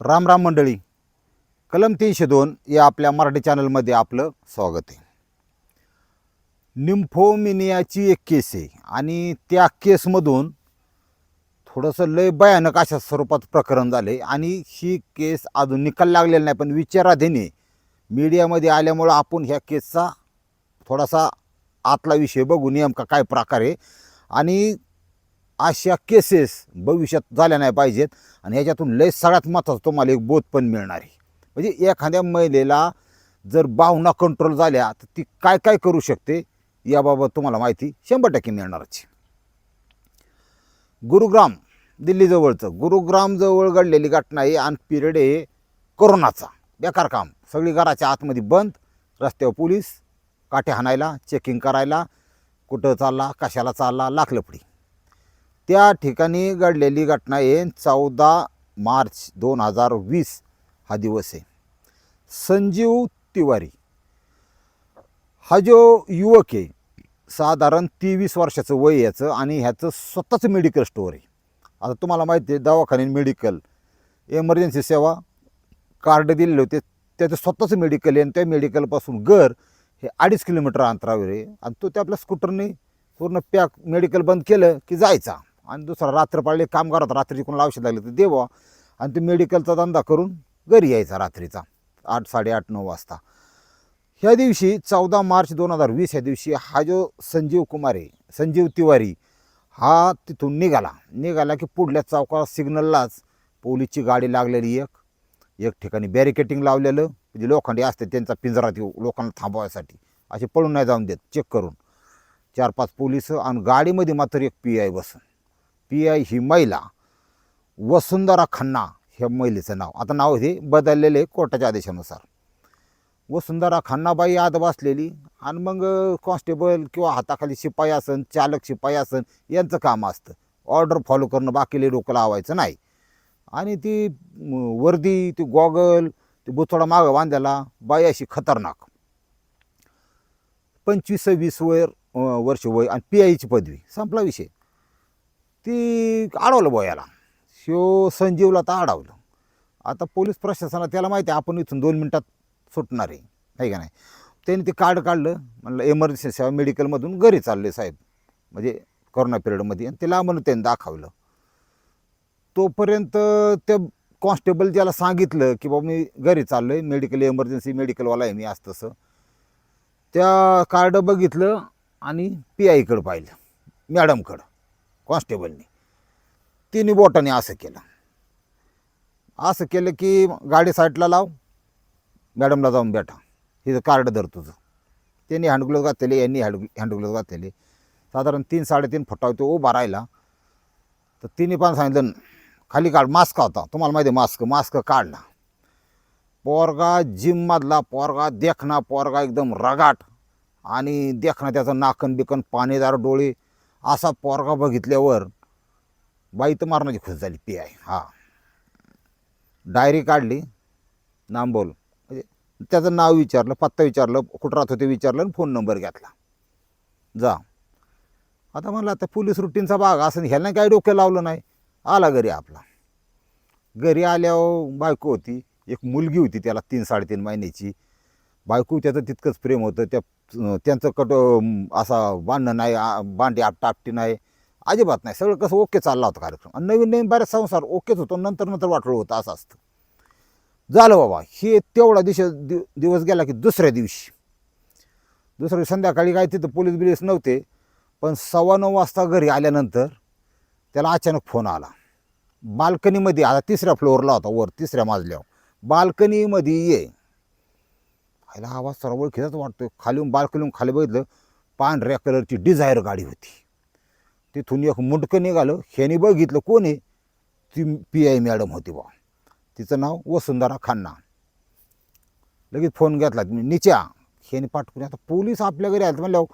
राम राम मंडळी. कलम तीनशे दोन या आपल्या मराठी चॅनलमध्ये आपलं स्वागत आहे. निम्फोमिनियाची एक केस आहे आणि त्या केसमधून थोडंसं लय भयानक अशा स्वरूपात प्रकरण झाले आणि ही केस अजून निकाल लागलेला नाही पण विचाराधीने मीडियामध्ये आल्यामुळं आपण ह्या केसचा थोडासा आतला विषय बघू नेमका काय प्रकार आहे. आणि अशा केसेस भविष्यात झाल्या नाही पाहिजेत. आणि ह्याच्यातून लय सगळ्यात महत्त्वाचं तुम्हाला एक बोध पण मिळणार आहे. म्हणजे एखाद्या महिलेला जर भावना कंट्रोल झाल्या तर ती काय काय करू शकते? याबाबत तुम्हाला माहिती शंभर टक्के मिळणारच गुरुग्राम दिल्लीजवळचं. गुरुग्रामजवळ घडलेली घटना आहे. आणि पिरियड आहे कोरोनाचा. बेकार काम. सगळी घराच्या आतमध्ये बंद. रस्त्यावर पोलीस काठे हाणायला चेकिंग करायला कुठं चालला कशाला चालला लाखलपडी. त्या ठिकाणी घडलेली घटना आहे. चौदा मार्च दोन हजार वीस हा दिवस आहे. संजीव तिवारी. हा जो युवक आहे साधारण तेवीस वर्षाचं वय याचं आणि ह्याचं स्वतःचं मेडिकल स्टोअर आहे. आता तुम्हाला माहिती आहे दवाखाने मेडिकल एमर्जन्सी सेवा कार्ड दिलेले होते. त्याचं स्वतःचं मेडिकल आहे आणि त्या मेडिकलपासून घर हे अडीच किलोमीटर अंतरावर आहे. आणि तो त्या आपल्या स्कूटरने पूर्ण पॅक मेडिकल बंद केलं की जायचा. आणि दुसरा रात्र पाळले काम करत रात्री कोणाला औषध लागले तर देवा. आणि ते मेडिकलचा धंदा करून घरी यायचा रात्रीचा आठ साडेआठ नऊ वाजता. ह्या दिवशी चौदा मार्च दोन हजार वीस ह्या दिवशी हा जो संजीव कुमारे संजीव तिवारी हा तिथून निघाला. निघाला की पुढल्या चौका सिग्नललाच पोलीसची गाडी लागलेली एक. एक ठिकाणी बॅरिकेटिंग लावलेलं. म्हणजे लोखंडी असते त्यांचा पिंजरा देऊ लोकांना थांबवायसाठी. असे पळून नाही जाऊन देत. चेक करून. चार पाच पोलीस आणि गाडीमध्ये मात्र एक पी आय बसून. पी आय ही महिला वसुंधरा खन्ना ह्या महिलेचं नाव. आता नाव हे बदललेलं आहे कोर्टाच्या आदेशानुसार. वसुंधरा खन्नाबाई आत बसलेली आणि मग कॉन्स्टेबल किंवा हाताखाली शिपाई असन चालक शिपाई असन यांचं काम असतं. ऑर्डर फॉलो करणं बाकीले डोकं लावायचं नाही. आणि ती वर्दी ती गॉगल ती बुथोडा मागं बांधायला बाई अशी खतरनाक. पंचवीस वीस वर वर्ष वय आणि पी आयची पदवी. संपला विषय. ती अडवलं बोयाला शिव संजीवला तर अडवलं. आता पोलीस प्रशासनाला त्याला माहिती आहे आपण इथून दोन मिनटात सुटणार आहे. नाही का नाही? त्यांनी ते कार्ड काढलं म्हणलं एमर्जन्सी सेवा मेडिकलमधून घरी चालले साहेब. म्हणजे करोना पिरियडमध्ये आणि त्याला म्हणून त्यांनी दाखवलं. तोपर्यंत त्या कॉन्स्टेबल ज्याला सांगितलं की बाबा मी घरी चाललो आहे मेडिकल एमर्जन्सी मेडिकलवाला आहे मी आज तसं. त्या कार्ड बघितलं आणि पी आयकडं पाहिलं. मॅडमकडं. कॉन्स्टेबलनी. तिन्ही बोटाने असं केलं. असं केलं की गाडी साईडला लाव मॅडमला जाऊन बेटा हिचं कार्ड धर तुझं. त्यांनी हँडग्लोव्ह घातलेले यांनी हँड हँडग्लोव्ह घातलेले. साधारण तीन साडेतीन फुटावर तो उभा राहिला. तर तिने पण सांगितलं खाली काढ मास्क होता. तुम्हाला माहिती आहे मास्क मास्क काढला. पोरगा जिममधला पोरगा देखना पोरगा एकदम रगाट. आणि देखना त्याचं नाकन बिकन पाणीदार डोळे असा पोरगा बघितल्यावर बाई तर मारण्याची खुश झाली पी आय हा. डायरी काढली नाम बोल म्हणजे त्याचं नाव विचारलं पत्ता विचारलं कुठं राहत होते विचारलं आणि फोन नंबर घेतला. जा. आता म्हणलं आता पोलीस रुटीनचा भाग असं ह्यानं काही डोकं लावलं नाही? आला घरी आपला. घरी आल्यावर बायको होती एक मुलगी होती त्याला तीन साडेतीन महिन्याची. बायको त्याचं तितकंच प्रेम होतं. त्या त्यांचं कट असा बांधणं नाही आ- भांडी आपटापटी नाही अजिबात नाही. सगळं कसं ओके चालला होता कार्यक्रम. आणि नवीन नवीन बऱ्याच संसार ओकेच होतो. नंतर नंतर वाटलं होतं. असं असतं. झालं बाबा. हे तेवढा दिवस दिव दिवस गेला की दुसऱ्या दिवशी. दुसऱ्या दिवशी संध्याकाळी काय तिथं पोलीस बिलीस नव्हते. पण सव्वा नऊ वाजता घरी आल्यानंतर त्याला अचानक फोन आला. बाल्कनीमध्ये आता तिसऱ्या फ्लोअरला होता. वर तिसऱ्या माजल्यावर. बाल्कनीमध्ये ये. ह्याला आवाज सरावळ ओळखीचाच वाटतो खाली बाल्कनीहून खाली बघितलं पांढऱ्या कलरची डिझायर गाडी होती. तिथून एक मुंडकं निघालं ह्याने बघितलं कोण आहे? ती पी आय मॅडम होती बा तिचं नाव वसुंधरा खन्ना. लगेच फोन घेतला निच्या. ह्याने पाठवून आता पोलीस आपल्या घरी आले म्हणलं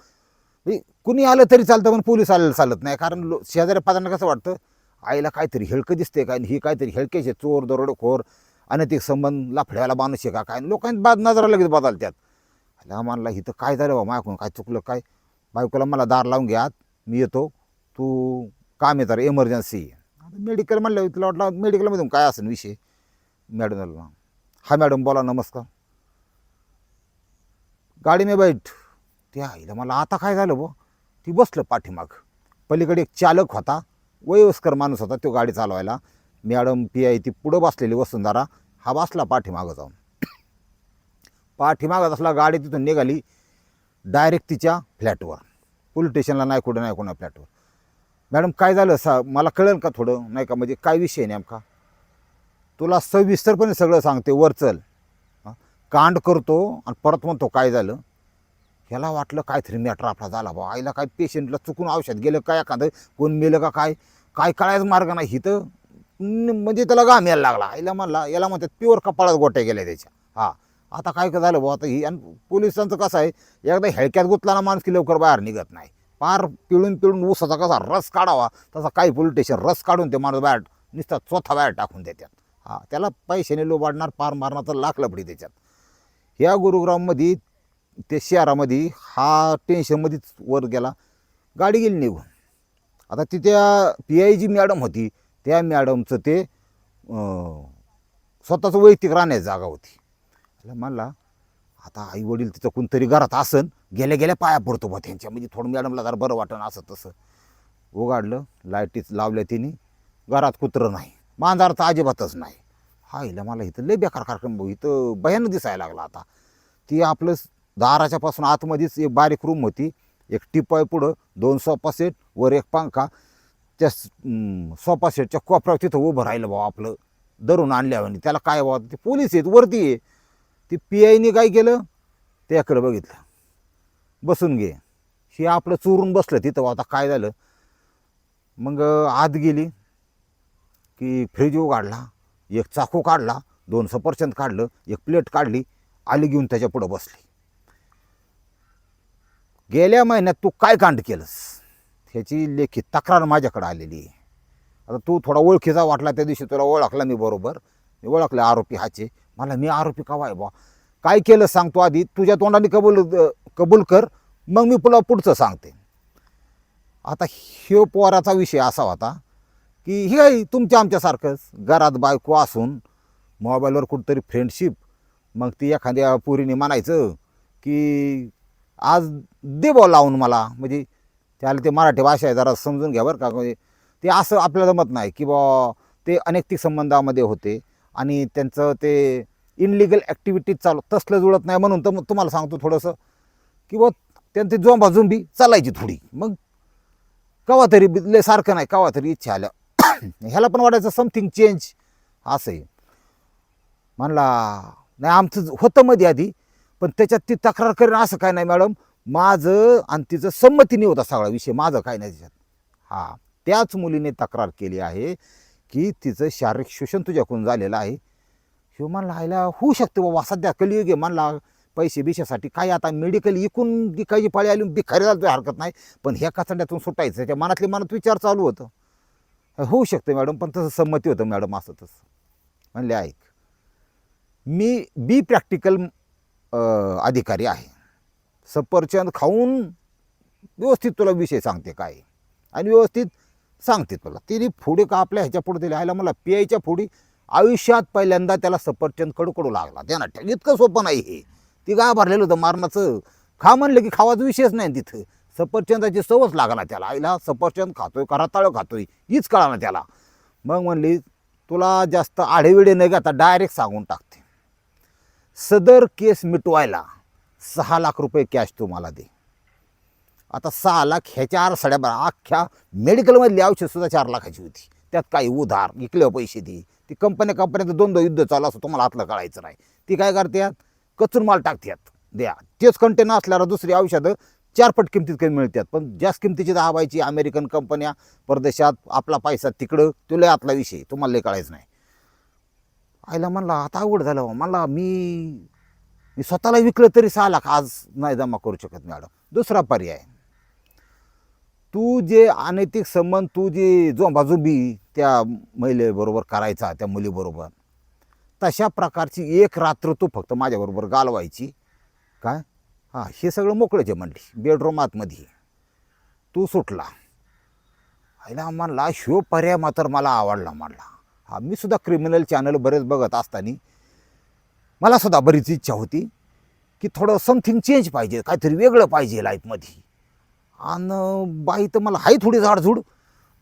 कुणी आलं तरी चालतं पण पोलीस आलेलं चालत नाही. कारण लो शेजाऱ्या पाजांना कसं वाटतं आईला काहीतरी हेळकं दिसते काय आणि ही काहीतरी हेळकेचे चोर दरोडखोर अनैतिक संबंध लाफड्याला बांधू शका काय? लोकांनी बाद नजरा लगेच बदलतात ह्याला म्हणला इथं काय झालं बा माझ्याकडून काय चुकलं काय? बायकोला मला दार लावून घ्या मी येतो. तू काम येतं इमर्जन्सी मेडिकल म्हणलं तुला वाटलं मेडिकलमधून काय असेल विषय? मॅडम हा मॅडम बोला नमस्कार. गाडी मी बैठ. ते आईला मला आता काय झालं बो? ती बसलं पाठीमाग. पलीकडे एक चालक होता वयस्कर माणूस होता तो गाडी चालवायला. मॅडम पी आय ती पुढं बसलेली वसुंधारा. हा बसला पाठीमागं जाऊन. पाठीमागं असला गाडी तिथून निघाली डायरेक्ट तिच्या फ्लॅटवर पोलीस स्टेशनला नाही कुठं नाही कोणा फ्लॅटवर मॅडम काय झालं सा मला कळेल का थोडं? नाही का म्हणजे काय विषय नेमका? तुला सविस्तरपणे सगळं सांगते वर चल. कांड करतो आणि परत म्हणतो काय झालं? ह्याला वाटलं काहीतरी मॅटर आपला झाला बा. आईला काय पेशंटला चुकून औषध गेलं काय एखादं? कोण मेलं का काय? काय कळायचं मार्ग नाही. हिथं म्हणजे त्याला घाम यायला लागला. याला म्हणला याला म्हणतात प्युअर कपाळात गोट्या गेल्या त्याच्या. हा. आता काय झालं बा आता ही आणि पोलिसांचं कसं आहे एकदा हेळक्यात गुतला ना माणूस की लवकर बाहेर निघत नाही. पार पिळून पिळून ऊसाचा कसा रस काढावा तसा काही पोलीस स्टेशन रस काढून ते माणूस बाहेर नुसता चौथा बाहेर टाकून देतात. हा. त्याला पैशाने लोबाडणार पार मारणार तर लाख लपडी त्याच्यात ह्या गुरुग्राममध्ये ते शहरामध्ये हा टेन्शनमध्येच वर गेला. गाडी गेली निघून. आता तिथे पी आय जी मॅडम होती. त्या मॅडमचं ते स्वतःचं वैयक्तिक राहण्याची जागा होती. त्याला म्हणला आता आई वडील तिचं कोणतरी घरात असन गेल्या गेल्या पाया पडतो बा त्यांच्या म्हणजे थोडं मॅडमला जरा बरं वाटणं असं तसं. उघाडलं लाईटीच लावल्या तिने घरात कुत्रं नाही मांजारचं अजिबातच नाही. हा हिला मला इथं लय बेकार कार्यक्रम इथं भयानक दिसायला लागला आता. ती आपलं दाराच्या पासून आतमध्येच एक बारीक रूम होती एक टिपाय पुढं दोन सोफा सेट वर एक पंखा त्या सोफा सेटच्या कोपऱ्यावर तिथं उभं राहिलं भाऊ आपलं. धरून आणल्यावर त्याला काय बाबा ते पोलीस आहेत वरती आहे. ते पी आयने काय केलं? त्याकडे बघितलं. बसून घे. हे आपलं चोरून बसलं तिथं आता काय झालं? मग आत गेली. की फ्रीज उघाडला एक चाकू काढला. दोन सफरचंद काढलं. एक प्लेट काढली. आली घेऊन त्याच्या पुढं बसली. गेल्या महिन्यात तू काय कांड केलंस? ह्याची लेखी तक्रार माझ्याकडे आलेली आहे. आता तू थोडा ओळखीचा वाटला त्या दिवशी तुला ओळखला मी बरोबर. मी ओळखले आरोपी हाचे. मला मी आरोपी कवा आहे बा? काय केलं सांगतो आधी? तुझ्या तोंडाने कबूल कबूल कर. मग मी पुला पुढचं सांगते. आता ह्यो पोराचा विषय असा होता की हे तुमच्या आमच्यासारखंच घरात बायको असून मोबाईलवर कुठंतरी फ्रेंडशिप मग ती एखाद्या पोरीने म्हणायचं की आज दे बॉ लावून मला. म्हणजे त्याला ते मराठी भाषा आहे जरा समजून घ्या बरं का. म्हणजे ते असं आपल्याला जमत नाही की बा ते अनैतिक संबंधामध्ये होते आणि त्यांचं ते इनलिगल ॲक्टिव्हिटीज चालू तसलं जुळत नाही म्हणून तर मग तुम्हाला सांगतो थोडंसं की बा त्यांची जोंबा चालायची थोडी. मग कवा तरी बिदले लय सारखं नाही कवा तरी इच्छा आल्या. ह्याला पण वाटायचं समथिंग चेंज असं आहे. म्हणला नाही आमचं होतं मध्ये आधी पण त्याच्यात ती तक्रार करेन असं काय नाही मॅडम. माझं आणि तिचं संमतीने होता सगळा विषय. माझं काय नाही त्याच्यात. हा त्याच मुलीने तक्रार केली आहे की तिचं शारीरिक शोषण तुझ्याकडून झालेलं आहे. ह्यो म्हणला आयला होऊ शकते बाबा सध्या कलियुग आहे. म्हणला पैसे बिशासाठी काय आता मेडिकल इकून विकायची पाळी आली बिखारी झालं हरकत नाही. पण ह्या कचंड्यातून सुटायचं त्याच्या मनातले मनात विचार चालू होतं. होऊ शकतं मॅडम पण तसं संमती होतं मॅडम असं तसं. म्हणले ऐक मी बी प्रॅक्टिकल अधिकारी आहे. सफरचंद खाऊन व्यवस्थित तुला विषय सांगते काय. आणि व्यवस्थित सांगते तुला. तिने फुडी का आपल्या ह्याच्या पुढे दिली? आयला मला पियायच्या फुडी आयुष्यात पहिल्यांदा त्याला सफरचंद कडकडू लागला. त्यांना ठेव इतकं सोपं नाही हे. ती काय भरलेलं होतं मारणाचं. खा म्हणलं की खावाचा विषयच नाही तिथं. सफरचंदाची सवच लागला त्याला. आईला सफरचंद खातोय का रताळं खातोय हीच कळा ना त्याला. मग म्हणली तुला जास्त आढेविडे नाही घेता डायरेक्ट सांगून टाकते. सदर केस मिटवायला. सहा लाख रुपये कॅश तुम्हाला दे. आता सहा लाख ह्याच्या आर साड्या अख्ख्या मेडिकलमधली औषधसुद्धा चार लाखाची होती. त्यात काही उधार इकले पैसे दे. ती कंपन्या कंपन्याचं दोन दोन युद्ध चालू असं तुम्हाला आतलं कळायचं नाही. ती काय करतात? कचून माल टाकतात. द्या. तेच कंटेनर असल्यावर दुसरी औषधं चारपट किमतीत कमी मिळतात. पण जास्त किमतीची दाबायची अमेरिकन कंपन्या परदेशात आपला पैसा तिकडं तुला आतला विषय तुम्हाला लय कळायचं नाही. आईला म्हणला आता अवघड झालं हो. बा. म्हणला मी मी स्वतःला विकलं तरी सहा लाख आज नाही जमा करू शकत मॅडम. दुसरा पर्याय. तू जे अनैतिक संबंध तू जे जोंबाजोबी त्या महिलेबरोबर करायचा त्या मुलीबरोबर तशा प्रकारची एक रात्र तू फक्त माझ्याबरोबर घालवायची काय? हां हे सगळं मोकळंच आहे म्हणली बेडरूम आतमध्ये. तू सुटला. आईला म्हणला शो पर्याय मात्र मला आवडला म्हणला. हा मी सुद्धा क्रिमिनल चॅनल बरेच बघत असताना मला सुद्धा बरीच इच्छा होती की थोडं समथिंग चेंज पाहिजे काहीतरी वेगळं पाहिजे लाईफमध्ये आणि बाई तर मला आहे थोडी झाडझूड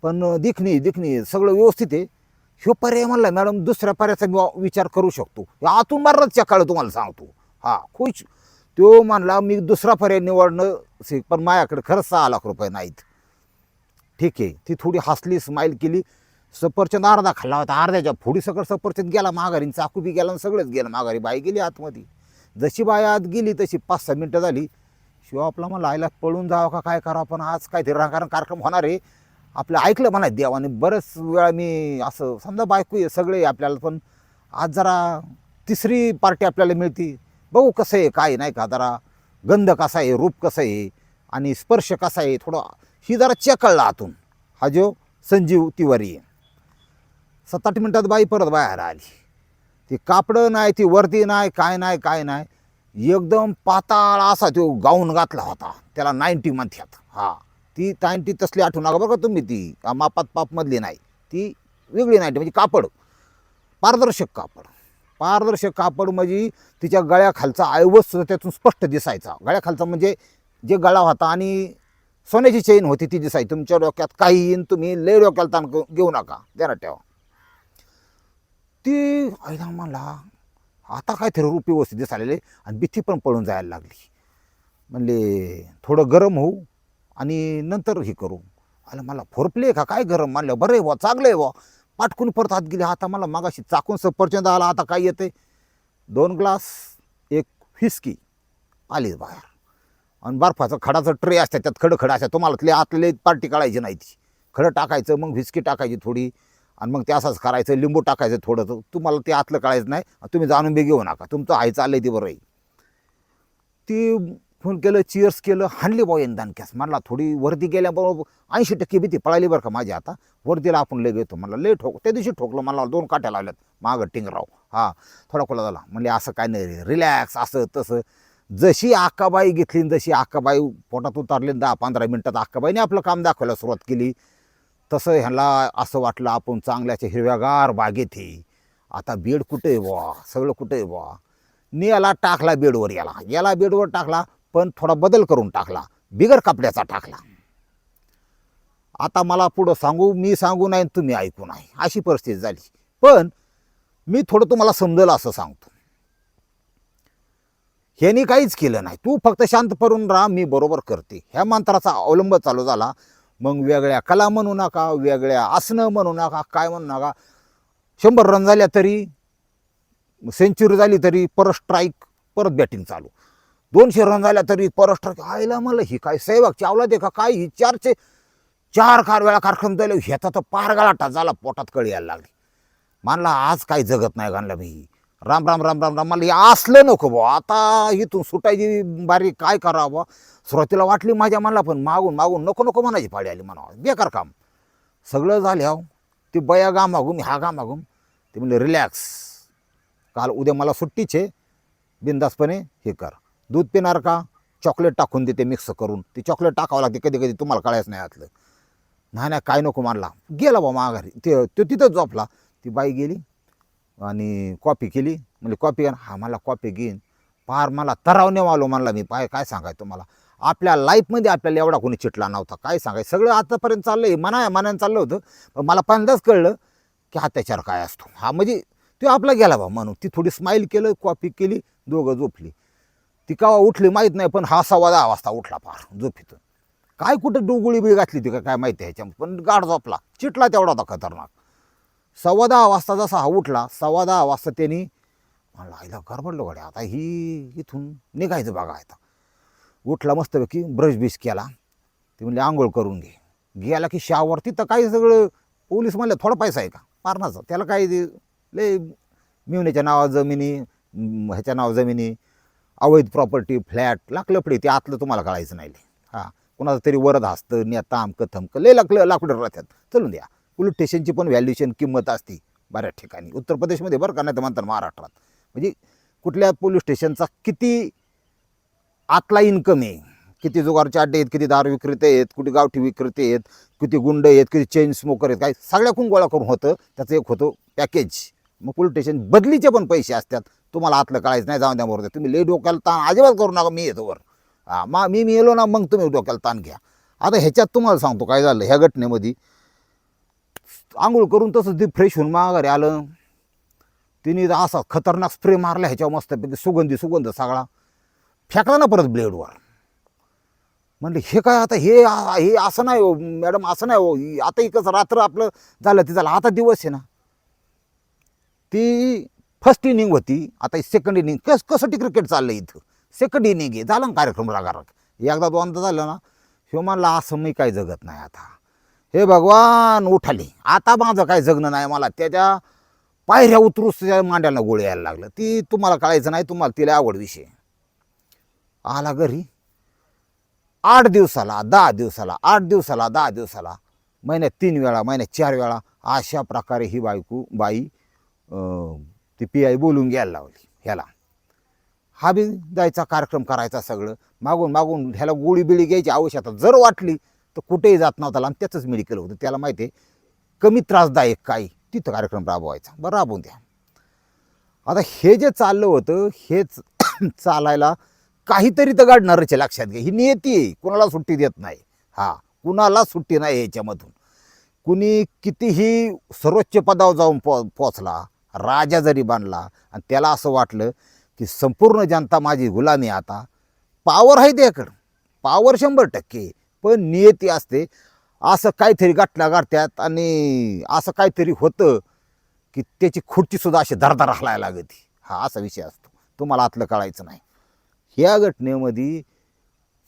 पण दिखणी दिखणी सगळं व्यवस्थित आहे. ह्यो पर्याय म्हणला मॅडम दुसऱ्या पर्यायाचा मी विचार करू शकतो. आतून मारच काळ तुम्हाला सांगतो. हा खुश. तो म्हणला मी दुसरा पर्याय निवडणं से- पण माझ्याकडे खरंच सहा लाख रुपये नाहीत. ठीक आहे ती थोडी हसली स्माईल केली. सफरचंद अर्धा खाल्ला होता अर्ध्याच्या फोडी सगळं सफरचंद गेला माघारी चाकू बी गेला आणि सगळंच गेलं. माघारी बाई गेली आतमध्ये. जशी बाई आत गेली तशी पाच सहा मिनटं झाली. शिवा आपला मला आईला पळून जावं का काय करावं? पण आज काहीतरी रांगारण कार्यक्रम होणार आहे. आपलं ऐकलं म्हणा देवाने बरंच वेळा मी असं समजा बायको आहे सगळे आपल्याला पण आज जरा तिसरी पार्टी आपल्याला मिळती. बघू कसं आहे काय नाही का? जरा गंध कसा आहे रूप कसं आहे आणि स्पर्श कसा आहे थोडं ही जरा चेकळला आतून. हा जो संजीव तिवारी आहे. सात आठ मिनटात बाई परत बाहेर आली. ती कापडं नाही ती वर्दी नाही काय नाही काय नाही. एकदम पाताळ असा तो गाऊन घातला होता. त्याला नाईन्टी म्हणतात. हा. ती नाईन्टी तसली आठवण नका बरं का तुम्ही ती. का मापात पापमधली नाही. ती वेगळी नाईन्टी म्हणजे कापड. पारदर्शक कापड. पारदर्शक कापड म्हणजे तिच्या गळ्याखालचा आयवस सुद्धा त्यातून स्पष्ट दिसायचा. गळ्याखालचा म्हणजे जे गळा होता आणि सोन्याची चेन होती ती दिसायची. तुमच्या डोक्यात काही येईन तुम्ही लय डोक्याला ताण घेऊ- नका. ध्यानात ठेवा. ती आईला म्हणला आता काय रूप व्यवस्थित दिसायले आणि भीती पण पळून जायला लागली. म्हणले थोडं गरम होऊ आणि नंतर हे करू. आलं मला फोरपले का? काय गरम? मानलं बरं आहे वा चांगलं आहे बुवा. पाटकून परत हात गेले. आता मला मागाशी चाकून सफरचंद आला. आता काय येते दोन ग्लास एक फिसकी आली बाहेर. आणि बर्फाचं खडाचं ट्रे असतं त्यात खडं खडं असतात तुम्हाला तिथले आतले पार्टी काढायची नाही ती. खडं टाकायचं मग व्हिस्की टाकायची थोडी. आणि मग ते असंच करायचं लिंबू टाकायचं थोडंसं तुम्हाला ते आतलं कळायचं नाही तुम्ही जाणून बी घेऊ नका. तुमचं आई चाललं आहे ते बरं आहे. ती फोन केलं चिअर्स केलं हाणली बॉ यंदान कॅस. म्हणला थोडी वरती गेल्याबरोबर ऐंशी टक्के भीती पळाली बरं का माझी आता. वरतीला आपण लय घेतो. म्हणलं लय ठोक. त्या दिवशी ठोकलं. मला दोन काट्या लावल्यात. मागं टिंगराव. हां थोडा खोला झाला. म्हणले असं काय नाही रे. रिलॅक्स असं तसं. जशी आक्काबाई घेतली जशी आक्काबाई पोटात उतारली दहा पंधरा मिनटात आक्काबाईने आपलं काम दाखवायला सुरुवात केली. तसं ह्याला असं वाटलं आपण चांगल्याच्या हिरव्यागार बागेत हे. आता बेड कुठे आहे बुवा? सगळं कुठे आहे बुवा? मी याला टाकला बेडवर याला. याला बेडवर टाकला पण थोडा बदल करून टाकला. बिगर कपड्याचा टाकला. आता मला पुढं सांगू मी सांगू नाही तुम्ही ऐकू नाही. अशी परिस्थिती झाली. पण मी थोडं तुम्हाला समजलं असं सांगतो. ह्यानी काहीच केलं नाही. तू फक्त शांत पडून राहा मी बरोबर करते. ह्या मंत्राचा अवलंब चालू झाला. मग वेगळ्या कला म्हणू नका वेगळ्या आसनं म्हणू नका काय म्हणू नका. शंभर रन झाल्या तरी सेंचुरी झाली तरी परत स्ट्राईक परत बॅटिंग चालू. दोनशे रन झाल्या तरी परत स्ट्राईक आयला मला ही काय सहवाग चावला दे का काय? ही चारचे चार कार वेळा कार्यक्रम झाले ह्याचा तर पारगालाटा झाला पोटात कळी यायला लागली. मानला आज काही जगत नाही घालला मी. राम राम राम राम राम. मला हे असलं नको बुवा. आता इथून सुटायची बारीक काय करावं? बुवा सुरुवातीला वाटली माझ्या मनाला पण मागून मागून नको नको म्हणायची पाडी आली म्हणा बेकार काम. सगळं झाले ते बया गा मागून हा गा मागून ते म्हणले रिलॅक्स. काल उद्या मला सुट्टीच आहे. बिंदासपणे हे कर. दूध पिणार का? चॉकलेट टाकून देते मिक्स करून. ती चॉकलेट टाकावं लागते कधी कधी तुम्हाला कळायचं नाही आतलं. नाही नाही काय नको मानला. गेला बा माघारी. ते तो तिथंच झोपला. ती बाई गेली आणि कॉपी केली. म्हणजे कॉपी घ्या हा मला कॉपी घेईन. पार मला तराव नेवालो म्हणला मी. पाय काय सांगाय तुम्हाला? आपल्या लाईफमध्ये आपल्याला एवढा कोणी चिटला नव्हता. काय सांगाय सगळं आतापर्यंत चाललं आहे मना मनाने चाललं होतं. पण मला पहिल्यांदाच कळलं की अत्याचार काय असतो. हा म्हणजे तो आपला गेला बा म्हणून. ती थोडी स्माईल केलं कॉपी केली दोघं झोपली. ती केव्हा उठली माहीत नाही पण हा सव्वा दहा वाजता उठला फार झोपीतून. काय कुठं डोगुळी बी घातली ती काय माहिती आहे ह्याच्या पण गाड झोपला. चिटला तेवढा होता खतरनाक. सव्वा दहा वाजता जसा हा उठला सव्वा दहा वाजता त्यांनी म्हणलं आईला गडबडलो गड्या. आता ही इथून निघायचं बघा आता. उठला मस्तपैकी ब्रश बिश केला. ते म्हणले आंघोळ करून घे. गेला की शावर तिथं काही सगळं पोलीस म्हणलं थोडा पैसा आहे का? मारणाचा. त्याला काही ते लय मिवण्याच्या नावा जमिनी ह्याच्या नावा जमिनी अवैध प्रॉपर्टी फ्लॅट लाख ते आतलं तुम्हाला कळायचं नाही. हां कुणाचं तरी वरद हसतं नेता अमकं थमकं लय लाकलं लाकडं राहतात. चलून द्या. पोलीस स्टेशनची पण व्हॅल्युएशन किंमत असते बऱ्याच ठिकाणी. उत्तर प्रदेशमध्ये बरं का नाही तर म्हणतात महाराष्ट्रात. म्हणजे कुठल्या पोलीस स्टेशनचा किती आतला इन्कम आहे. किती जुगारचे अड्डे आहेत किती दारू विक्रेते आहेत कुठे गावठी विक्रेते आहेत किती गुंड आहेत किती चेन स्मोकर आहेत काय सगळ्याकून गोळा करून होतं त्याचं एक होतं पॅकेज मग पोलीस स्टेशन बदलीचे पण पैसे असतात. तुम्हाला आतलं कळायचं नाही जाऊन द्या बरोबर तुम्ही लई डोक्याला ताण अजिबात करू नका मी येतो वर. हां मा मी मी येलो ना मग तुम्ही डोक्याला ताण घ्या. आता ह्याच्यात तुम्हाला सांगतो काय झालं ह्या घटनेमध्ये आंघोळ करून तसं ते फ्रेश होऊन माघारी आलं. तिने असा खतरनाक स्प्रे मारला ह्याच्यावर मस्तपैकी सुगंधी सुगंध सगळा. फेकला ना परत ब्लेडवर. म्हणलं हे काय आता? हे हे असं नाही हो मॅडम असं नाही हो. आता एकच रात्र आपलं झालं ते झालं. आता दिवस आहे ना. ती फर्स्ट इनिंग होती. आता सेकंड इनिंग कस कसं क्रिकेट चाललं इथं? सेकंड इनिंग आहे. झाला ना कार्यक्रम रागाराग. एकदा दोनदा झालं ना. ह्यो म्हणला असं मी काय जगत नाही आता. हे भगवान उठाले. आता माझं काय जगणं नाही मला. त्याच्या पायऱ्या उतरूस मांड्याला गोळी यायला लागलं. ती तुम्हाला कळायचं नाही. तुम्हाला तिला आवड विषय आला घरी. आठ दिवसाला दहा दिवसाला आठ दिवसाला दहा दिवसाला महिन्यात तीन वेळा महिन्यात चार वेळा अशा प्रकारे ही बायको बाई ती पी आय बोलून घ्यायला लावली ह्याला. हा बी जायचा कार्यक्रम करायचा सगळं. मागून मागून ह्याला गोळी बिळी घ्यायची आवश्यकता जर वाटली तर कुठेही जात नव्हता आणि त्याचंच मेडिकल होतं. त्याला माहिती आहे कमी त्रासदायक काही तिथं कार्यक्रम राबवायचा. बरं राबवून द्या. आता हे जे चाललं होतं हेच चालायला काहीतरी तर गाडणारच आहे लक्षात घ्या ही नियती आहे कुणाला सुट्टी देत नाही. हा कुणाला सुट्टी नाही याच्यामधून. कुणी कितीही सर्वोच्च पदावर जाऊन पो पोचला राजा जरी बांधला आणि त्याला असं वाटलं की संपूर्ण जनता माझी गुलामी आता. पावर आहे त्याकडं. पावर शंभर टक्के पण नियती असते. असं काहीतरी गाठल्या गाठत्यात आणि असं काहीतरी होतं की त्याची खुर्चीसुद्धा अशी दरदर हलायला लागते. हा असा विषय असतो. तुम्हाला आतलं कळायचं नाही. ह्या घटनेमध्ये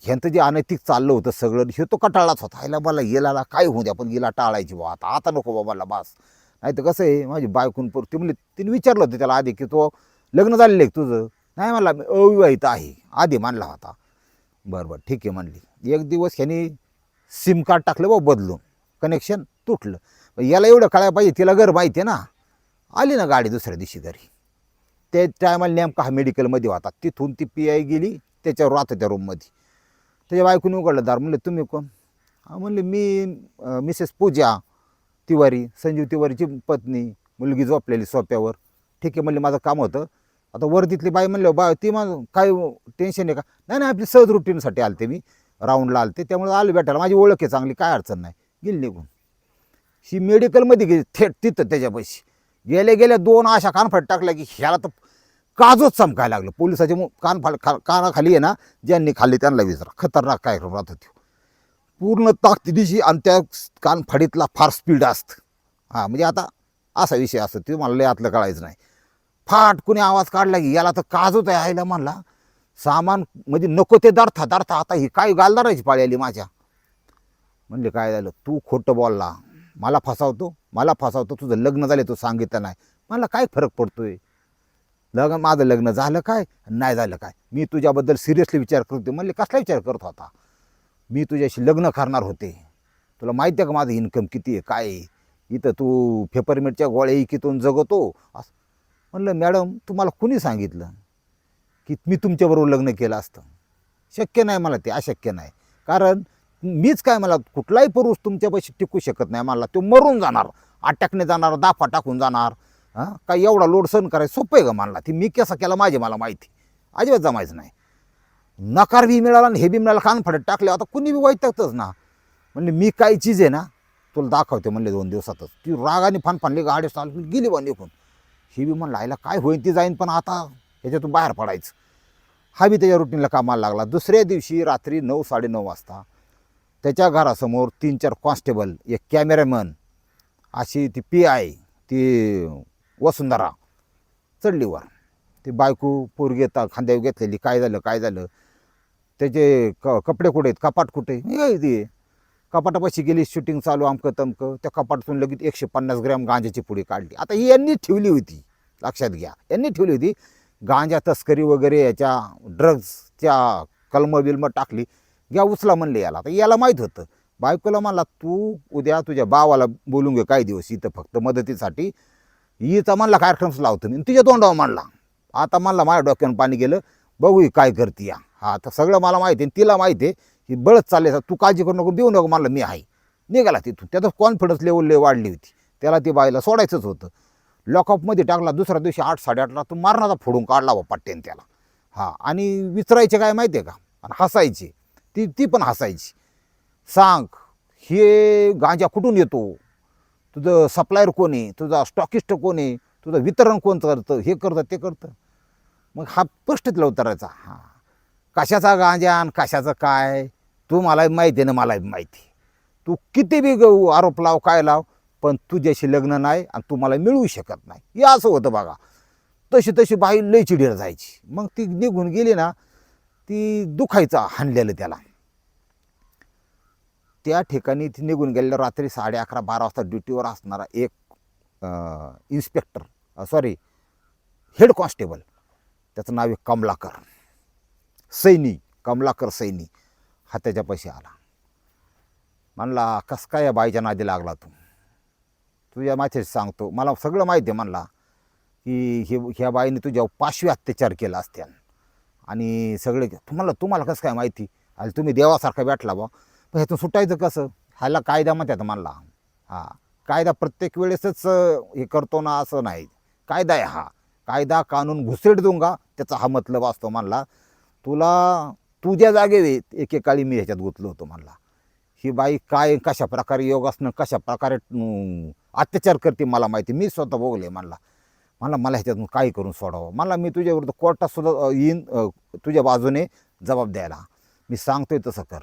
ह्यांचं जे अनैतिक चाललं होतं सगळं हे तो कटाळाच होता. ह्याला मला गेला काय होऊ द्या पण गेला टाळायची बा आता आता नको बाबा मला बास. नाही तर कसं आहे माझी बायकून पर ते म्हणले तिने विचारलं होतं त्याला आधी की तो लग्न झालेलं आहे तुझं? नाही मला अविवाहित आहे. आधी मानला होता. बरं बरं ठीक आहे म्हणली एक दिवस ह्याने सिम कार्ड टाकलं बा बदलून. कनेक्शन तुटलं. याला एवढं कळायला पाहिजे तिला घर माहिती आहे ना. आली ना गाडी दुसऱ्या दिवशी घरी. त्या टायमाला नेमका हा मेडिकलमध्ये होता. तिथून ती पी आय गेली त्याच्यावर राहतं त्या रूममध्ये त्याच्या बायकोने उघडलं दार म्हणलं तुम्ही कोण? म्हणले मी मिसेस पूजा तिवारी संजीव तिवारीची पत्नी मुलगी झोपलेली सोप्यावर. ठीक आहे म्हणले माझं काम होतं. आता वर्दीतली बाई म्हणलं बा ती माझं काय टेन्शन आहे का? नाही नाही आपली सहज रुटीनसाठी आलते मी. राऊंडला आलते त्यामुळे आलो भेटायला. माझी ओळख आहे चांगली काय अडचण नाही. गेली निघून. ही मेडिकलमध्ये गेली थेट तिथं त्याच्यापाशी. गेल्या गेल्या दोन अशा कानफाट टाकल्या की ह्याला तर काजच चमकायला लागलं. पोलिसाचे कान फाड खा कानाखाली आहे ना ज्यांनी खाल्ली त्यांना विचारा खतरनाक कार्यक्रम राहत होती. पूर्ण ताकदीशी आणि त्या कानफाडीतला फार स्पीड असतं. हां म्हणजे आता असा विषय असतो ते मला लय आतलं कळायचं नाही. फाट कुणी आवाज काढला की याला तर काजूच आहे आईला म्हणला. सामान म्हणजे नको ते दरथा दरथा आता ही काय गालदाराची पाळी आली माझ्या. म्हणले काय झालं? तू खोटं बोलला. मला फसावतो मला फसावतो तुझं लग्न झाले तू सांगितलं नाही. मला काय फरक पडतोय? लग्न माझं लग्न झालं काय? नाही झालं काय? मी तुझ्याबद्दल सिरियसली विचार करतो म्हणले कसला विचार करत होता? मी तुझ्याशी लग्न करणार होते. तुला माहिती आहे का माझं इन्कम किती आहे? काय आहे? इथं तू पेपरमेटच्या गोळ्या इकीतून जगतो. असं म्हणलं मॅडम तुम्हाला कुणी सांगितलं की मी तुमच्याबरोबर लग्न केलं असतं? शक्य नाही मला ते अशक्य नाही. कारण मीच काय मला कुठलाही पुरुष तुमच्यापाशी टिकू शकत नाही. मला तो मरून जाणार. अटॅकने जाणार दाफा टाकून जाणार. हां? काय एवढा लोड सहन करायचं? सोपं आहे का मानला? ती मी कसा केला माझे मला माहिती. अजिबात जमायचं नाही. नकार बी मिळाला आणि हे बी मिळाला कान फाडत टाकले. आता कुणी बी वैतकतच ना. म्हणले मी काय चीज आहे ना? तुला दाखवते म्हणले दोन दिवसातच. ती रागाने फानफानली गाडी चालून गेली बा निघून. ही बी म्हणलं आईला काय होईल ती जाईन पण आता ह्याच्यातून बाहेर पडायचं. हा बी त्याच्या रुटीनला कामाला लागला. दुसऱ्या दिवशी रात्री नऊ साडेनऊ वाजता त्याच्या घरासमोर तीन चार कॉन्स्टेबल एक कॅमेरामन अशी ती पी आय ती वसुंधरा चढली वर ती बायको पोरगी येतात खांद्यावर घेतलेली काय झालं काय झालं? त्याचे क कपडे कुठे आहेत? कपाट कुठे? आहे ती. कपाटापाशी गेली शूटिंग चालू अमकं तमकं त्या कपाटातून लगेच एकशे पन्नास ग्रॅम गांजाची पुडी काढली. आता ही यांनी ठेवली होती. लक्षात घ्या. यांनी ठेवली होती. गांजा तस्करी वगैरे याच्या ड्रग्सच्या कलम बिलमं टाकली. घ्या उचला म्हणले याला. आता याला माहीत होतं. बायकोला म्हणला तू उद्या तुझ्या बावाला बोलून घे काही दिवस. इथं फक्त मदतीसाठी. हिचा म्हणला कार्यक्रम लावतो मी तुझ्या तोंडावर मांडला आता म्हणला माझ्या डोक्यानं पाणी गेलं बघू काय करते या. हा तर सगळं मला माहिती आहे आणि तिला माहिती आहे की बळच चालले तू काळजी करू नको देऊ नको मला मी आहे. निघाला तिथून. त्याचं कॉन्फिडन्स लेवल ले वाढली होती. त्याला ती बाईला सोडायचंच होतं. लॉकअपमध्ये टाकला दुसऱ्या दिवशी आठ साडेआठला तो मारणाचा फोडून काढला बा पट्ट्याने त्याला. हा आणि विचारायचे काय माहिती आहे का? आणि हसायचे. ती ती पण हसायची. सांग हे गांजा कुठून येतो? तुझं सप्लायर कोण आहे? तुझा स्टॉकिस्ट कोण आहे? तुझं वितरण कोण करतं? हे करतं ते करतं. मग हा स्पष्ट तिला उतरायचा. हां. कशाचा गांजा आणि कशाचं काय? तू मला माहिती आहे ना मला माहिती तू किती बी आरोप लाव काय लाव पण तुझ्याशी लग्न नाही आणि तू मला मिळवू शकत नाही. हे असं होतं बघा. तशी तशी बाई लय चिडीर जायची. मग ती निघून गेली ना ती दुखायचा हाणलेलं त्याला. त्या ठिकाणी ती निघून गेलेला रात्री साडे अकरा बारा वाजता ड्युटीवर असणारा एक इन्स्पेक्टर सॉरी हेड कॉन्स्टेबल त्याचं नाव आहे कमलाकर. सैनी कमलाकर सैनी. हा त्याच्यापाशी आला. म्हणला कस काय या बाईच्या नादी लागला तू? तुझ्या माथेच सांगतो. मला सगळं माहिती आहे म्हणला की हे ह्या बाईने तुझ्या पाचवी अत्याचार केला असत्यान. आणि सगळे तुम्हाला तुम्हाला कसं काय माहिती? आणि तुम्ही देवासारखा भेटला बा पण ह्यातून सुटायचं कसं? ह्याला कायदा म्हणतात म्हणला हा. कायदा प्रत्येक वेळेसच हे करतो ना असं नाही. कायदा आहे हा. कायदा कानून घुसरेट दुंगा त्याचा हा मतलब असतो म्हणला तुला तुझ्या जागे एकेकाळी मी ह्याच्यात गुंतलो होतो म्हणला ही बाई काय कशा प्रकारे योगासनं कशा प्रकारे अत्याचार करते मला माहिती. मी स्वतः भोगले म्हणला मला मला ह्याच्यातून काय करून सोडावं? मला मी तुझ्याविरुद्ध कोर्टात सुद्धा येईन तुझ्या बाजूने जबाब द्यायला. मी सांगतोय तसं कर.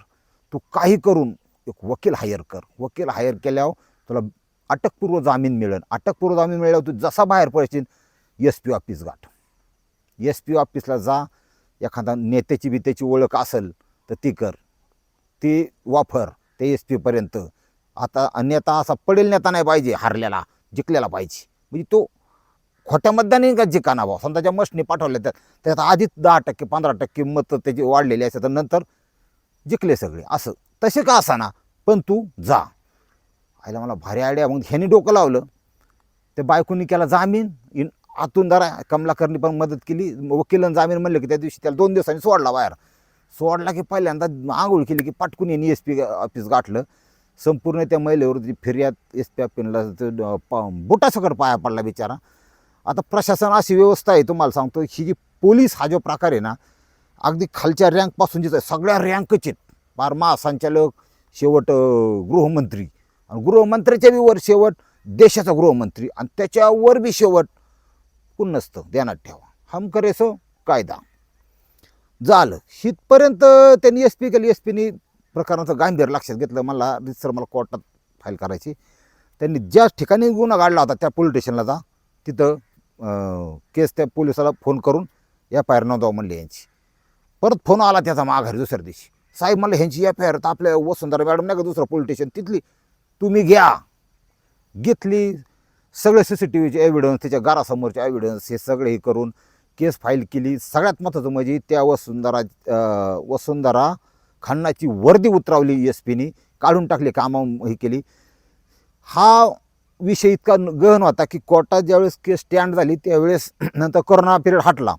तू काही करून एक वकील हायर कर. वकील हायर केल्यावर तुला अटकपूर्व जामीन मिळेल. अटकपूर्व जामीन मिळाल्यावर तू जसा बाहेर पडशील एस पी ऑफिस गाठ. एस पी ऑफिसला जा. एखादा नेत्याची बित्याची ओळख असेल तर ती कर. ती वापर ते एस पीपर्यंत आता नेता असा पडेल नेता नाही पाहिजे हारलेला जिंकलेला पाहिजे. म्हणजे तो खोट्या मतदाने का जिकाना भाऊ? समजाच्या मशनी पाठवल्या तर त्यात आधीच दहा टक्के पंधरा टक्के मतं त्याची वाढलेली असतात. तर नंतर जिंकले सगळे. असं. तसे का असाना? पण तू जा. आईला मला भारी आयडिया मग ह्याने डोकं लावलं. ते बायकोनी केला जामीन. इन आतून जरा कमलाकरनी पण मदत केली. वकिलांनी जामीन म्हणलं की त्या दिवशी त्याला दोन दिवसांनी सोडला बाहेर. सोडला की पहिल्यांदा आंघोळ केली की पटकून यांनी एस पी ऑफिस गाठलं. संपूर्ण त्या महिलेवरती फिर्याद एस पी ऑफिसला बोटासकट पाया पडला बिचारा. आता प्रशासन अशी व्यवस्था आहे तुम्हाला सांगतो. ही जी पोलीस हा जो प्रकार आहे ना अगदी खालच्या रँकपासून जिथं सगळ्या रँकच आहेत. पार महासंचालक शेवट गृहमंत्री. आणि गृहमंत्र्याच्या बी वर शेवट देशाचा गृहमंत्री. आणि त्याच्यावर बी शेवट कोण नसतं? ध्यानात ठेवा. हम करे कायदा. झालं. हितपर्यंत त्यांनी एस पी केली. एस पीनी प्रकरणाचं गांभीर लक्षात घेतलं. मला सर मला कोर्टात फाईल करायची. त्यांनी ज्या ठिकाणी गुन्हा काढला होता त्या पोलीस स्टेशनला जा. तिथं केस त्या पोलिसाला फोन करून एफ आय आर नोंदवा म्हणले यांची. परत फोन आला त्याचा माघारी दुसऱ्या दिवशी. साहेब मला ह्यांची एफ आय आर तर आपल्या वसुंधरा मॅडम नाही का दुसरं पोलीस स्टेशन तिथली. तुम्ही घ्या. घेतली. सगळे सी सी टी व्हीचे एव्हिडन्स त्याच्या घरासमोरचे एव्हिडन्स हे सगळे हे करून केस फाईल केली. सगळ्यात महत्त्वाचं म्हणजे त्या वसुंधरा वसुंधरा खन्नाची वर्दी उतरावली एस पीनी काढून टाकली कामं हे केली. हा विषय इतका गहन होता की कोर्टात ज्यावेळेस केस स्टँड झाली त्यावेळेस नंतर कोरोना पिरियड हटला.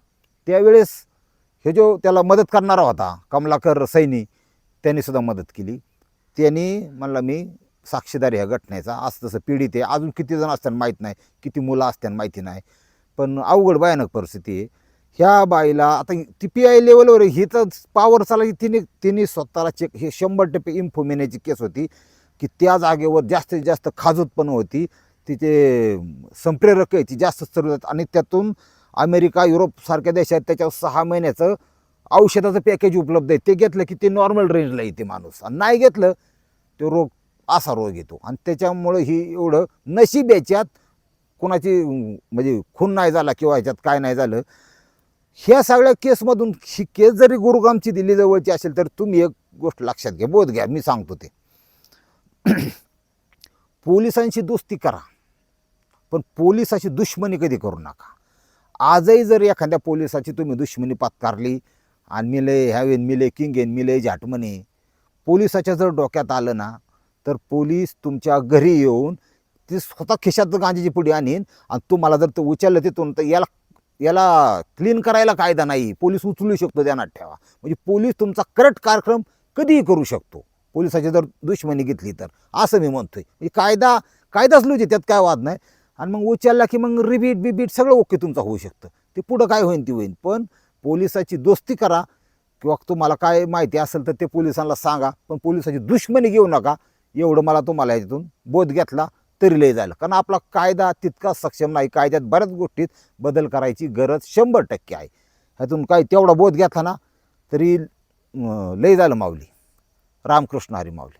त्यावेळेस हे जो त्याला मदत करणारा होता कमलाकर सैनी त्यांनी सुद्धा मदत केली. त्यांनी म्हणलं मी साक्षीदार ह्या घटनेचा. असं तसं पीडित आहे. अजून किती जण असतात माहीत नाही. किती मुलं असतात माहिती नाही. पण अवघड भयानक परिस्थिती आहे. ह्या बाईला आता ती पी आय लेवलवर ही तर पावर चाला तिने तिने स्वतःला चेक हे शंभर टक्के इन्फो केस होती की त्या जागेवर जास्तीत जास्त खाजूतपण होती. तिचे संप्रेरक आहे. ती जास्त सर्व आणि त्यातून अमेरिका युरोपसारख्या देशात त्याच्यावर सहा महिन्याचं औषधाचं पॅकेज उपलब्ध आहे. ते घेतलं की ते नॉर्मल रेंजला येते माणूस. आणि नाही घेतलं तो रोग असा रोग येतो. आणि त्याच्यामुळं ही एवढं नशीब याच्यात कोणाची म्हणजे खून नाही झाला किंवा ह्याच्यात काय नाही झालं ह्या सगळ्या केसमधून ही केस जरी गुरुगामची दिल्ली जवळची असेल तर तुम्ही एक गोष्ट लक्षात घ्या बोध घ्या मी सांगतो ते. पोलिसांशी दोस्ती करा. पण पोलिसाची दुश्मनी कधी करू नका. आजही जर एखाद्या पोलिसाची तुम्ही दुश्मनी पत्कारली आणि मिले ह्यावेन मिले किंगेन मिले झाटमने पोलिसाच्या जर डोक्यात आलं ना तर पोलीस तुमच्या घरी येऊन ती स्वतः खिशात गांजेची पुढे आणीन आणि तुम्हाला जर तो उचललं तिथून तर याला याला क्लीन करायला कायदा नाही. पोलीस उचलू शकतो ध्यानात ठेवा. म्हणजे पोलीस तुमचा करट कार्यक्रम कधीही करू शकतो. पोलिसाची जर दुश्मनी घेतली तर. असं मी म्हणतोय. म्हणजे कायदा कायदाच लुजे त्यात काय वाद नाही. आणि मग उचलला की मग रिबीट बिबीट सगळं ओके तुमचं होऊ शकतं. ते पुढं काय होईन ती होईन. पण पोलिसाची दोस्ती करा. किंवा तुम्हाला काय माहिती असेल तर ते पोलिसांना सांगा. पण पोलिसाची दुश्मनी घेऊ नका. एवढं मला तुम्हाला याच्यातून बोध घेतला तरी लय झालं. कारण आपला कायदा तितका सक्षम नाही. कायद्यात बऱ्याच गोष्टीत बदल करायची गरज शंभर टक्के आहे. ह्यातून काय तेवढा बोध घेतला ना तरी लय झालं माऊली. रामकृष्ण हरी माऊली.